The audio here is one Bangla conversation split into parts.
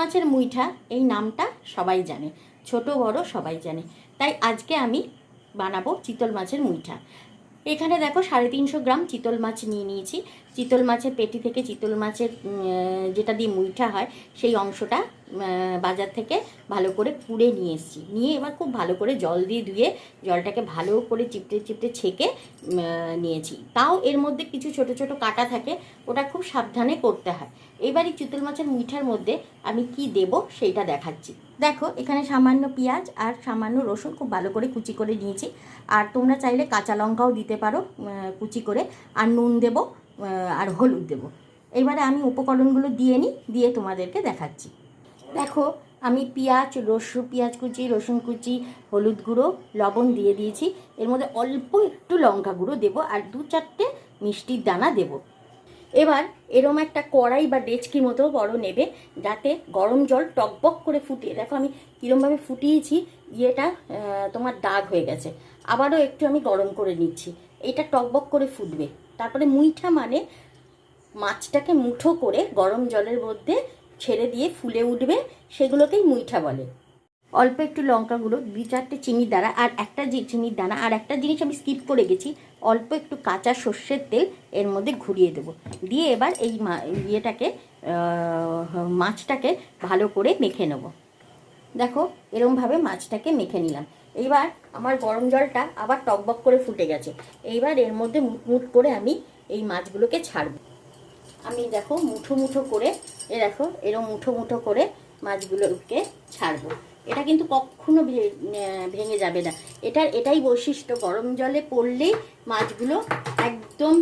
মাছের মুইঠা, এই নামটা সবাই জানে। ছোট, বড় সবাই জানে। তাই আজকে আমি বানাবো চিতল মাছের মুইঠা। এখানে দেখো সাড়ে তিনশো গ্রাম চিতল মাছ নিয়ে নিয়েছি। চিতল মাছের পেটি থেকে চিতল মাছের যেটা দিয়ে মুইঠা হয়, সেই অংশটা বাজার থেকে ভালো করে কুড়ে নিয়ে এসেছি। নিয়ে এবার খুব ভালো করে জল দিয়ে ধুয়ে জলটাকে ভালো করে চিপটে চিপটে ছেঁকে নিয়েছি। তাও এর মধ্যে কিছু ছোট ছোট কাটা থাকে, ওটা খুব সাবধানে করতে হয়। এবারই চিতল মাছের মিঠার মধ্যে আমি কি দেব সেইটা দেখাচ্ছি। দেখো, এখানে সামান্য পেঁয়াজ আর সামান্য রসুন খুব ভালো করে কুচি করে নিয়েছি। আর তোমরা চাইলে কাঁচা লঙ্কাও দিতে পারো কুচি করে। আর নুন দেবো আর হলুদ দেবো। এবারে আমি উপকরণগুলো দিয়ে নিই, দিয়ে তোমাদেরকে দেখাচ্ছি। দেখো, আমি পেঁয়াজ, রসুন, পেঁয়াজ কুচি, রসুন কুচি, হলুদ গুঁড়ো, লবণ দিয়ে দিয়েছি। এর মধ্যে অল্প একটু লঙ্কা গুঁড়ো দেবো আর দু চারটে মিষ্টির দানা দেবো। এবার এরম একটা কড়াই বা ডেচকি মতো বড় নেবে, যাতে গরম জল টকবক করে ফুটিয়ে, দেখো আমি কীরমভাবে ফুটিয়েছি, ইয়েটা তোমার দাগ হয়ে গেছে। আবারও একটু আমি গরম করে নিচ্ছি, এটা টকবক করে ফুটবে। তারপরে মুইঠা মানে মাছটাকে মুঠো করে গরম জলের মধ্যে ছেড়ে দিয়ে ফুলে উঠবে, সেগুলোকেই মুইঠা বলে। অল্প একটু লঙ্কা গুঁড়ো দু চারটে চিনির দানা আর একটা চিনির দানা আর একটা জিনিস আমি স্কিপ করে গেছি। অল্প একটু কাঁচা সর্ষের তেল এর মধ্যে ঘুরিয়ে দেবো। দিয়ে এবার এই ইয়েটাকে মাছটাকে ভালো করে মেখে নেব। দেখো, এরমভাবে মাছটাকে মেখে নিলাম। এইবার আমার গরম জলটা আবার টকবক করে ফুটে গেছে। এইবার এর মধ্যে মুট মুট করে আমি এই মাছগুলোকে ছাড়বো। আমি দেখো মুঠো মুঠো করে, এ দেখো, এরম মুঠো মুঠো করে মাছগুলোকে ছাড়বো। এটা কিন্তু কখনো ভেঙে যাবে না। এটার, এটাই বৈশিষ্ট্য, গরম জলে পড়লেই মাছগুলো একদম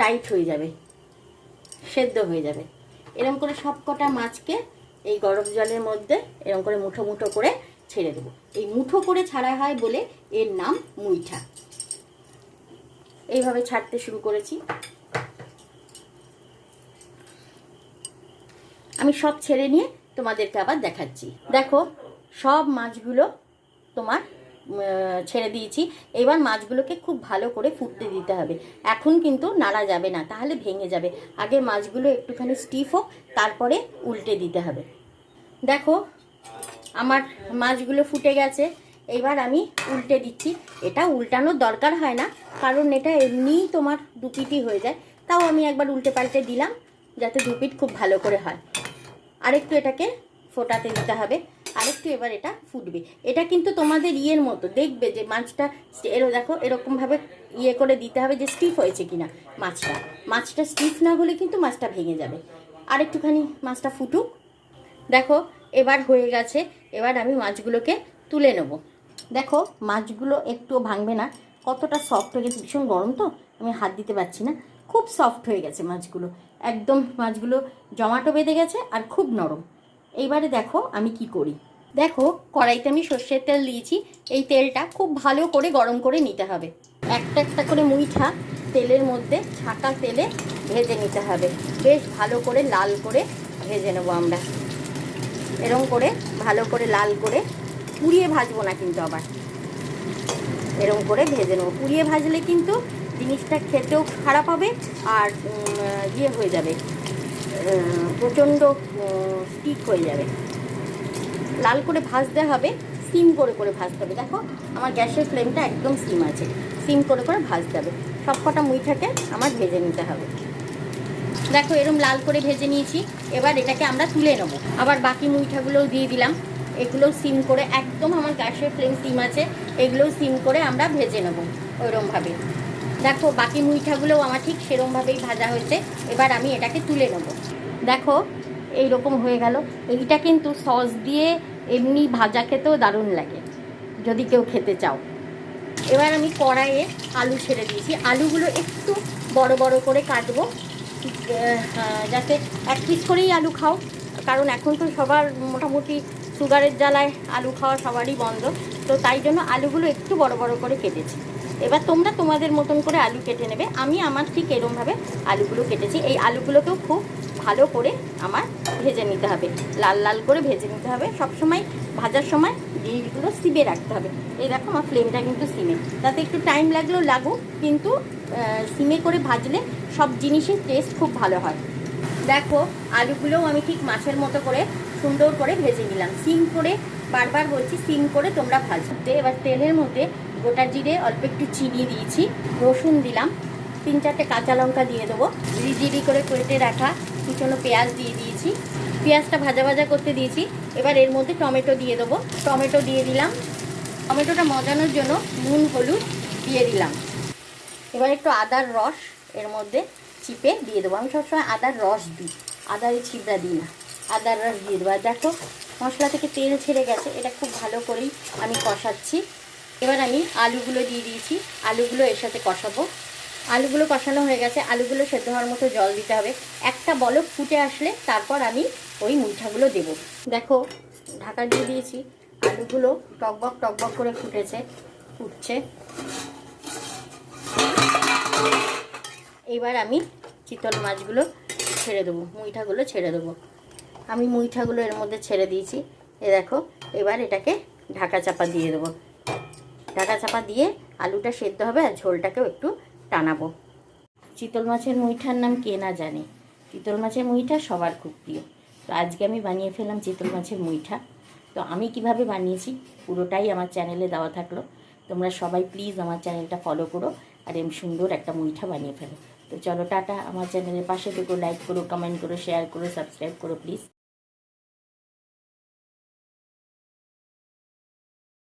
টাইট হয়ে যাবে, সেদ্ধ হয়ে যাবে। এরকম করে সব কটা মাছকে এই গরম জলের মধ্যে এরকম করে মুঠো মুঠো করে ছেড়ে দেবো। এই মুঠো করে ছাড়া হয় বলে এর নাম মুইঠা। এইভাবে ছাড়তে শুরু করেছি। আমি সব ছেড়ে নিয়ে তোমাদেরকে আবার দেখাচ্ছি। দেখো, সব মাছগুলো তোমার ছেড়ে দিয়েছি। এবার মাছগুলোকে খুব ভালো করে ফুটতে দিতে হবে। এখন কিন্তু নাড়া যাবে না, তাহলে ভেঙে যাবে। আগে মাছগুলো একটুখানি স্টিফ হোক, তারপরে উল্টে দিতে হবে। দেখো, আমার মাছগুলো ফুটে গেছে। এবার আমি উল্টে দিচ্ছি। এটা উল্টানোর দরকার হয় না, কারণ এটা এমনিই তোমার দুপিটি হয়ে যায়। তাও আমি একবার উল্টে পাল্টে দিলাম, যাতে দুপিট খুব ভালো করে হয়। আরেকটু এটাকে ফোটাতে দিতে হবে। আরেকটু এবার এটা ফুটবে। এটা কিন্তু তোমাদের ইয়ের মতো। দেখবে যে মাছটা এরো দেখো, এরকমভাবে ইয়ে করে দিতে হবে যে স্টিফ হয়েছে কিনা মাছটা। মাছটা স্টিফ না হলে কিন্তু মাছটা ভেঙে যাবে। আরেকটুখানি মাছটা ফুটুক। দেখো, এবার হয়ে গেছে। এবার আমি মাছগুলোকে তুলে নেব। দেখো, মাছগুলো একটুও ভাঙবে না। কতটা সফট হয়ে গেছে। ভীষণ গরম তো, আমি হাত দিতে পারছি না। খুব সফট হয়ে গেছে মাছগুলো। একদম মাছগুলো জমাটো বেঁধে গেছে আর খুব নরম। এইবারে দেখো আমি কি করি। দেখো, কড়াইতে আমি সর্ষের তেল দিয়েছি। এই তেলটা খুব ভালো করে গরম করে নিতে হবে। একটা একটা করে মুইঠা তেলের মধ্যে ছাকা তেলে ভেজে নিতে হবে। বেশ ভালো করে লাল করে ভেজে নেব আমরা। এরকম করে ভালো করে লাল করে পুড়িয়ে ভাজবো না কিন্তু আবার। এরকম করে ভেজে নেব। পুড়িয়ে ভাজলে কিন্তু জিনিসটা খেতেও খারাপ হবে আর ইয়ে হয়ে যাবে প্রচণ্ড স্টিক হয়ে যাবে। লাল করে ভাজতে হবে, সিম করে করে ভাজতে হবে। দেখো, আমার গ্যাসের ফ্লেমটা একদম সিম আছে। সিম করে করে ভাজতে হবে। সব কটা মুইঠাকে আমার ভেজে নিতে হবে। দেখো, এরম লাল করে ভেজে নিয়েছি। এবার এটাকে আমরা তুলে নেব। আবার বাকি মুইঠাগুলোও দিয়ে দিলাম। এগুলোও সিম করে, একদম আমার গ্যাসের ফ্লেম সিম আছে। এগুলোও সিম করে আমরা ভেজে নেব ওইরমভাবে। দেখো, বাকি মুইঠাগুলোও আমার ঠিক সেরমভাবেই ভাজা হয়েছে। এবার আমি এটাকে তুলে নেব। দেখো এই রকম হয়ে গেল। এইটা কিন্তু সস দিয়ে এমনি ভাজা খেতেও দারুণ লাগে, যদি কেউ খেতে চাও। এবার আমি কড়াইয়ে আলু ছেড়ে দিয়েছি। আলুগুলো একটু বড় বড় করে কাটবো যাতে এক পিস করেই আলু খাও। কারণ এখন তো সবার মোটামুটি সুগারের জ্বালায় আলু খাওয়া সবারই বন্ধ। তো তাই জন্য আলুগুলো একটু বড় বড় করে কেটেছি। এবার তোমরা তোমাদের মতন করে আলু কেটে নেবে। আমি আমার ঠিক এরমভাবে আলুগুলো কেটেছি। এই আলুগুলোকেও খুব ভালো করে আমার ভেজে নিতে হবে। লাল লাল করে ভেজে নিতে হবে। সবসময় ভাজার সময় জিনিসগুলো সিমে রাখতে হবে। এই দেখো আমার ফ্লেমটা কিন্তু সিমে। তাতে একটু টাইম লাগলেও লাগুক, কিন্তু সিমে করে ভাজলে সব জিনিসের টেস্ট খুব ভালো হয়। দেখো, আলুগুলোও আমি ঠিক মাছের মতো করে সুন্দর করে ভেজে নিলাম। সিম করে বারবার বলছি, সিম করে তোমরা ভাজতে এবার তেলের মধ্যে গোটা জিরে অল্প একটু চিনি দিয়েছি, রসুন দিলাম, তিন চারটে কাঁচা লঙ্কা দিয়ে দেবো রিজিরি করে কেটে রাখা কুচনো পেঁয়াজ দিয়ে দিয়েছি, পেঁয়াজটা ভাজা ভাজা করতে দিয়েছি, এবার এর মধ্যে টমেটো দিয়ে দেবো, টমেটো দিয়ে দিলাম, টমেটোটা মজানোর জন্য নুন, হলুদ দিয়ে দিলাম। এবার একটু আদার রস এর মধ্যে চিপে দিয়ে দেবো, আমি সবসময় আদার রস দিই আদার ছিপড়া দিই না, আদার রস দিয়ে দেবো। আর দেখো, মশলা থেকে তেল ছেড়ে গেছে, এটা খুব ভালো করেই আমি কষাচ্ছি। এবার আমি আলুগুলো দিয়ে দিয়েছি। আলুগুলো এর সাথে কষাবো। আলুগুলো কষানো হয়ে গেছে। আলুগুলো সেদ্ধ হওয়ার মতো জল দিতে হবে। একটা বলক ফুটে আসলে তারপর আমি ওই মুইঠাগুলো দেবো। দেখো, ঢাকা দিয়ে দিয়েছি। আলুগুলো টকবক টকবক করে ফুটেছে, ফুটছে। এবার আমি চিতল মাছগুলো ছেড়ে দেবো, মুইঠাগুলো ছেড়ে দেবো। আমি মুইঠাগুলো এর মধ্যে ছেড়ে দিয়েছি। এ দেখো, এবার এটাকে ঢাকা চাপা দিয়ে দেবো। ঢাকা চাপা দিয়ে আলুটা সেদ্ধ হবে আর ঝোলটাকেও একটু টানাবো। চিতল মাছের মুইঠার নাম কে না জানে? চিতল মাছের মুইঠা সবার খুব প্রিয়। তো আজকে আমি বানিয়ে ফেললাম চিতল মাছের মুইঠা। তো আমি কীভাবে বানিয়েছি পুরোটাই আমার চ্যানেলে দেওয়া থাকল। তোমরা সবাই প্লিজ আমার চ্যানেলটা ফলো করো আর এম সুন্দর একটা মুইঠা বানিয়ে ফেলো। তো চলো টাটা, আমার চ্যানেলের পাশে থেকো লাইক করো কমেন্ট করো শেয়ার করো সাবস্ক্রাইব করো প্লিজ